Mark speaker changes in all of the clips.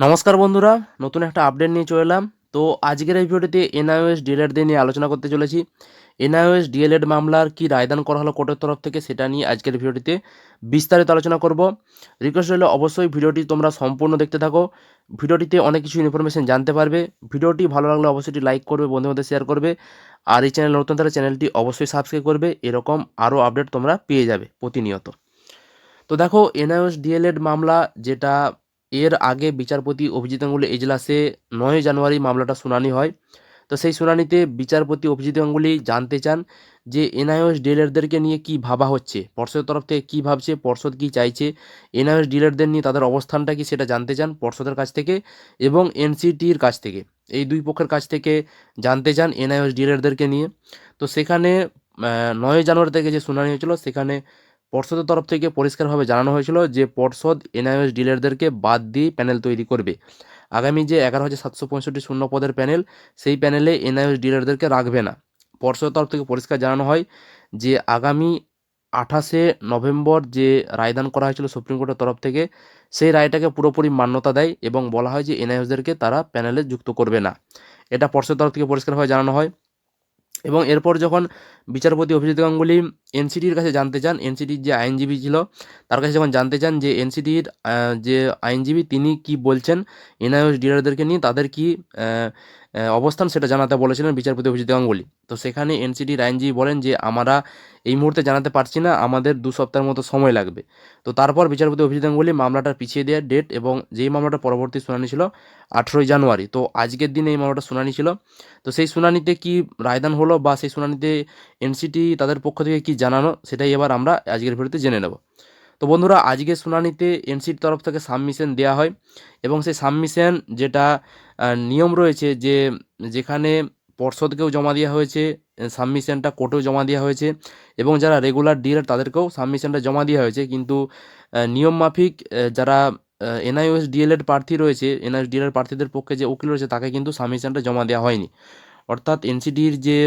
Speaker 1: নমস্কার বন্ধুরা, নতুন একটা আপডেট নিয়ে চলে এলাম। তো আজকের এই ভিডিওটিতে এনআইওএস ডিএলএড দিয়ে নিয়ে আলোচনা করতে চলেছি। এনআইওএস ডিএলএড মামলার কি রায়দান করা হলো কোর্টের তরফ থেকে সেটা নিয়ে আজকের ভিডিওটিতে বিস্তারিত আলোচনা করব। রিকোয়েস্ট হলো অবশ্যই ভিডিওটি তোমরা সম্পূর্ণ দেখতে থাকো। ভিডিওটিতে অনেক কিছু ইনফরমেশন জানতে পারবে। ভিডিওটি ভালো লাগলে অবশ্যই লাইক করবে, বন্ধুদের মধ্যে শেয়ার করবে। আর এই চ্যানেল নতুন তারা চ্যানেলটি অবশ্যই সাবস্ক্রাইব করবে। এরকম আরও আপডেট তোমরা পেয়ে যাবে প্রতিনিয়ত। তো দেখো, এনআইওএস ডিএলএড মামলা যেটা এর আগে বিচারপতি অভিজিৎ গাঙ্গুলি এজলাসে নয় জানুয়ারি মামলাটা শুনানি হয়। তো সেই শুনানিতে বিচারপতি অভিজিৎ গাঙ্গুলি জানতে চান যে এনআইওএস ডিলারদেরকে নিয়ে কি ভাবা হচ্ছে, পর্ষদের তরফ থেকে কী ভাবছে, পর্ষদ কী চাইছে এনআইওএস ডিলারদের নিয়ে তাদের অবস্থানটা কি সেটা জানতে চান পর্ষদের কাছ থেকে এবং এনসিটির কাছ থেকে, এই দুই পক্ষের কাছ থেকে জানতে চান এনআইওএস ডিলারদেরকে নিয়ে। তো সেখানে নয় জানুয়ারি থেকে যে শুনানি হয়েছিল, সেখানে পর্ষদের তরফ থেকে পরিষ্কারভাবে জানানো হয়েছিল যে পর্ষদ এনআইএস ডিলারদেরকে বাদ দিয়ে প্যানেল তৈরি করবে। আগামী যে এগারো হাজার সাতশো পঁয়ষট্টি শূন্য পদের প্যানেল, সেই প্যানেলে এনআইএস ডিলারদেরকে রাখবে না। পর্ষদের তরফ থেকে পরিষ্কার জানানো হয় যে আগামী আঠাশে নভেম্বর যে রায়দান করা হয়েছিল সুপ্রিম কোর্টের তরফ থেকে, সেই রায়টাকে পুরোপুরি মান্যতা দেয় এবং বলা হয় যে এনআইএসদেরকে তারা প্যানেলে যুক্ত করবে না। এটা পর্ষদের তরফ থেকে পরিষ্কারভাবে জানানো হয়। এবং এরপর যখন বিচারপতি অভিজিৎ গাঙ্গুলি এনসিটির কাছে জানতে চান এনসিটির যে আইনজীবী ছিল, তার কাছে যখন জানতে চান যে এনসিটির যে আইনজীবী, তিনি কি বলছেন এনআইএস ডিলারদেরকে নিয়ে তাদের কি অবস্থান সেটা জানাতে বলেছিলেন বিচারপতি অভিজিৎ গাঙ্গুলি তো সেখানে এনসিটির আইনজীবী বলেন যে, আমরা এই মুহূর্তে জানাতে পারছি না, আমাদের দু সপ্তাহের মতো সময় লাগবে। তো তারপর বিচারপতি অভিজিৎ গাঙ্গুলি মামলাটা পিছিয়ে দেওয়ার ডেট এবং যেই মামলাটা পরবর্তী শুনানি ছিল, আঠেরোই জানুয়ারি। তো আজকের দিনে এই মামলাটা শুনানি ছিল। তো সেই শুনানিতে কি রায়দান হলো বা সেই শুনানিতে এনসিটি তাদের পক্ষ থেকে কি জানানো, সেটাই এবার আমরা আজকের ভিডিওতে জেনে নেব। তো বন্ধুরা আজকের শুনানিতে এনসির তরফ থেকে সাবমিশন দেওয়া হয় এবং সেই সাবমিশন যেটা নিয়ম রয়েছে যে যেখানে পর্ষদকেও জমা দেওয়া হয়েছে, সাবমিশনটা কোর্টেও জমা দেওয়া হয়েছে এবং যারা রেগুলার ডিলার তাদেরকেও সাবমিশনটা জমা দেওয়া হয়েছে। কিন্তু নিয়ম মাফিক যারা এনআইওএস ডিএলএড প্রার্থী রয়েছে এনআইএস ডিএলএড প্রার্থীদের পক্ষে যে উকিল রয়েছে তাকে কিন্তু সাবমিশনটা জমা দেওয়া হয়নি। অর্থাৎ এনসিডির যে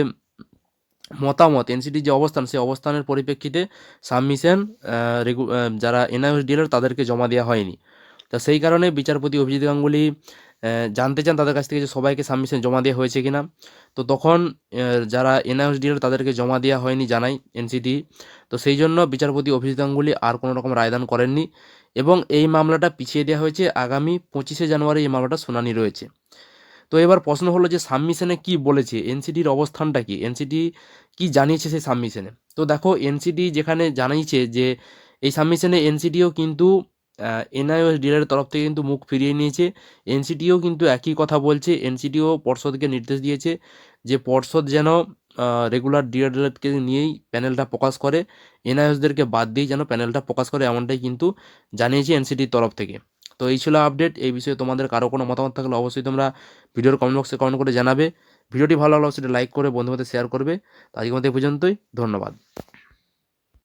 Speaker 1: মতামত এনসিটির যে অবস্থান, সেই অবস্থানের পরিপ্রেক্ষিতে সাবমিশন যারা এনআইএস ডিলার তাদেরকে জমা দেওয়া হয়নি। তা সেই কারণে বিচারপতি অভিজিৎ গাঙ্গুলি জানতে চান তাদের কাছ থেকে যে সবাইকে সাবমিশন জমা দেওয়া হয়েছে কিনা। তো তখন যারা এনআইএস ডিলার তাদেরকে জমা দেওয়া হয়নি জানাই এনসিটি তো সেই জন্য বিচারপতি অভিজিৎ গাঙ্গুলি আর কোনো রকম রায়দান করেননি এবং এই মামলাটা পিছিয়ে দেওয়া হয়েছে আগামী পঁচিশে জানুয়ারি, এই মামলাটা শুনানি রয়েছে। তো এবার প্রশ্ন হলো যে সাবমিশনে কি বলেছে? এনসিডির অবস্থানটা কি? এনসিডি কি জানিয়েছে সেই সাবমিশনে? তো দেখো এনসিডি যেখানে জানিয়েছে যে এই সাবমিশনে এনসিডিও কিন্তু এনআইওএস ডিলারের তরফ থেকে কিন্তু মুখ ফিরিয়ে নিয়েছে। এনসিটিও কিন্তু একই কথা বলছে। এনসিটিও পর্ষদকে নির্দেশ দিয়েছে যে পর্ষদ যেন রেগুলার ডিলারকে নিয়েই প্যানেলটা প্রকাশ করে। এনআইএসদেরকে বাদ দিয়েই যেন প্যানেলটা প্রকাশ করে, এমনটাই কিন্তু জানিয়েছে এনসিটির তরফ থেকে। তো এই ছিল আপডেট এই বিষয়ে তোমাদের কারও কোনো মতামত থাকলে অবশ্যই তোমরা ভিডিওর কমেন্ট বক্সে কমেন্ট করে জানাবে। ভিডিওটি ভালো লাগলে সেটা লাইক করে বন্ধুদের শেয়ার করবে। তো আজকের মধ্যে পর্যন্তই। ধন্যবাদ।